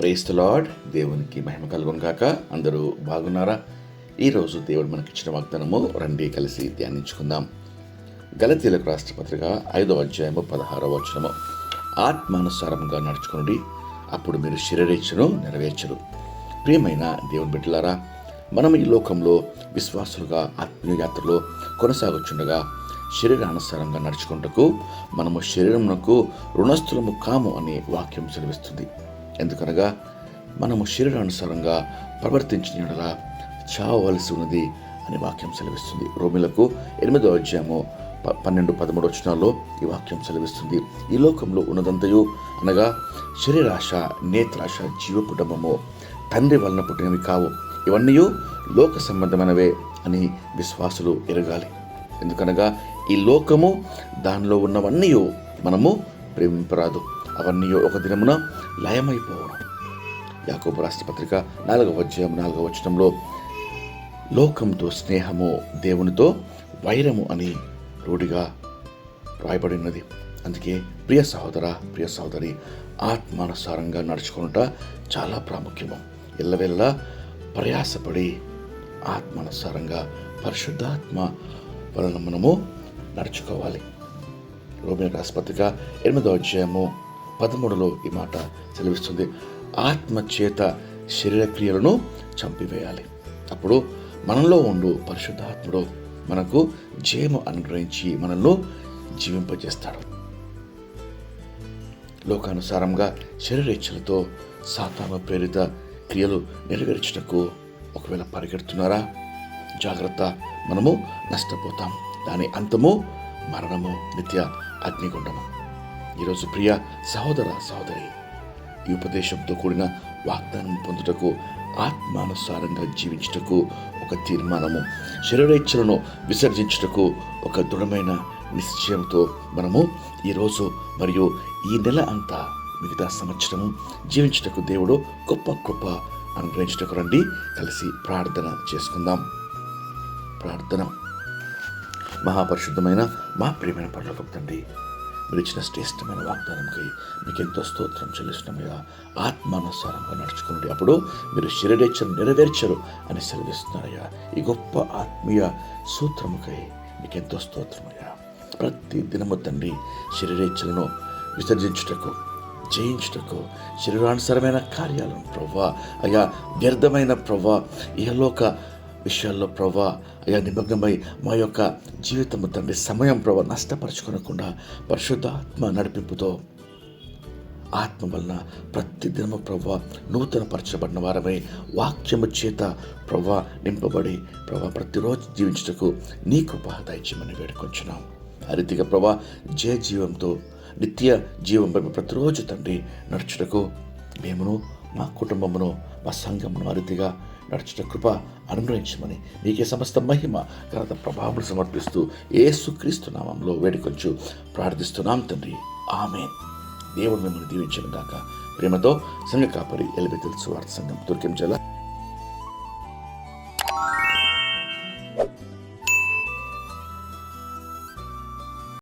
Price lord దేవునికి మహిమ కలుగునుగాక. అందరూ బాగున్నారా? ఈరోజు దేవుడు మనకిచ్చిన వాగ్దానము రండి కలిసి ధ్యానించుకుందాం. గలతీలకు రాష్ట్ర పత్రిక ఐదవ అధ్యాయము పదహారవ వచనము. ఆత్మానుసారంగా నడుచుకుని అప్పుడు మీరు శరీరేచ్ఛను నెరవేర్చరు ప్రియమైన దేవుని బిడ్డలారా మనం ఈ లోకంలో విశ్వాసులుగా ఆత్మీయ యాత్రలో కొనసాగుచుండగా శరీరానుసారంగా నడుచుకుంటకు మనము శరీరమునకు రుణస్థులము కాము అనే వాక్యం సెలవిస్తుంది. ఎందుకనగా మనము శరీరానుసారంగా ప్రవర్తించిన యెడల చావవలసి ఉన్నది అని వాక్యం సెలవిస్తుంది. రోమిలకు ఎనిమిదో అధ్యాయము ప- పన్నెండు పదమూడు వచనాల్లో ఈ వాక్యం సెలవిస్తుంది. ఈ లోకంలో ఉన్నదంతయు అనగా శరీరాశ నేత్రాశ జీవపుటమము తండ్రి వలన పుట్టినవి కావు. ఇవన్నీ లోక సంబంధమైనవే అని విశ్వాసులు ఎరగాలి. ఎందుకనగా ఈ లోకము దానిలో ఉన్నవన్నీ మనము ప్రేమింపరాదు. అవన్నీ ఒక దినమున లయమైపోవడం యాకోబు రాష్ట్రపత్రిక నాలుగవ అధ్యాయం నాలుగవ వచనంలో లోకంతో స్నేహము దేవునితో వైరము అని రూఢిగా రాయబడినది అందుకే ప్రియ సహోదర ప్రియ సహోదరి ఆత్మానుసారంగా నడుచుకునుట చాలా ప్రాముఖ్యము. ఎల్లవెల్లా ప్రయాసపడి ఆత్మానుసారంగా పరిశుద్ధాత్మ వలన మనము నడుచుకోవాలి. రోమిన రాష్ట్రపతిగా ఎనిమిదో అధ్యాయము పదమూడులో ఈ మాట సెలవిస్తుంది. ఆత్మచేత శరీరక్రియలను చంపివేయాలి. అప్పుడు మనలో ఉండు పరిశుద్ధాత్ముడు. మనకు జయము అనుగ్రహించి మనల్ని జీవింపజేస్తాడు. లోకానుసారంగా శరీరేచ్ఛలతో సాతాను ప్రేరిత క్రియలు నెరవేర్చుటకు ఒకవేళ పరిగెడుతున్నారా? జాగ్రత్త మనము నష్టపోతాం. దాని అంతము మరణము నిత్య అగ్నిగుండము. ఈరోజు ప్రియ సహోదర సహోదరి ఈ ఉపదేశంతో కూడిన వాగ్దానం పొందుటకు ఆత్మానుసారంగా జీవించుటకు ఒక తీర్మానము శరీరేచ్ఛలను విసర్జించుటకు ఒక దృఢమైన నిశ్చయంతో మనము ఈరోజు మరియు ఈ నెల అంతా మిగతా సంవత్సరము జీవించుటకు దేవుడు గొప్ప గొప్ప అనుగ్రహించుటకు రండి కలిసి ప్రార్థన చేసుకుందాం. ప్రార్థన. మహాపరిశుద్ధమైన మా ప్రియమైన పనులకు తండ్రి మీరు ఇచ్చిన శ్రేష్టమైన వాగ్దానంకై మీకు ఎంతో స్తోత్రం చెల్లిస్తున్నామయ్యా. ఆత్మానుసారంగా నడుచుకున్నది అప్పుడు మీరు శరీరేచ్చను నెరవేర్చరు అని సెలవిస్తున్నారయ్యా. ఈ గొప్ప ఆత్మీయ సూత్రముకై మీకు ఎంతో స్తోత్రమయ్యా. ప్రతి దినము తండ్రి శరీరేచ్ఛలను విసర్జించుటకు జయించుటకు శరీరానుసరమైన కార్యాలను ప్రవ్వా. అయ్యా వ్యర్థమైన ప్రవ్వా. ఇహలోక విషయాల్లో ప్రభా అయా నిమగ్నమై మా యొక్క జీవితము తండ్రి సమయం ప్రభా నష్టపరచుకోనకుండా పరిశుద్ధాత్మ నడిపింపుతో ఆత్మ వలన ప్రతి దినము ప్రభా నూతన పరచబడిన వారమై వాక్యము చేత ప్రభా నింపబడి ప్రభా ప్రతిరోజు జీవించుటకు నీ కృప దయచేయమని వేడుకొంచున్నాం. ఆ రీతిగా ప్రభా జయ జీవంతో నిత్య జీవం వైపు ప్రతిరోజు తండ్రి నడుచుటకు మేమును మా కుటుంబమును మా సంఘమును ఆ రీతిగా నడుచుట కృప అనుగ్రహించమని నీకే సమస్త మహిమ ఘనత ప్రభావం సమర్పిస్తూ ఏసుక్రీస్తు నామంలో వేడుకొంచు ప్రార్థిస్తున్నాం తండ్రి. ఆమె దేవుడు మిమ్మల్ని దీవించిన గాక. ప్రేమతో సంఘ కాపరి ఎలిబెతుల్ సువార్త సంఘం దుర్గం జిల్లా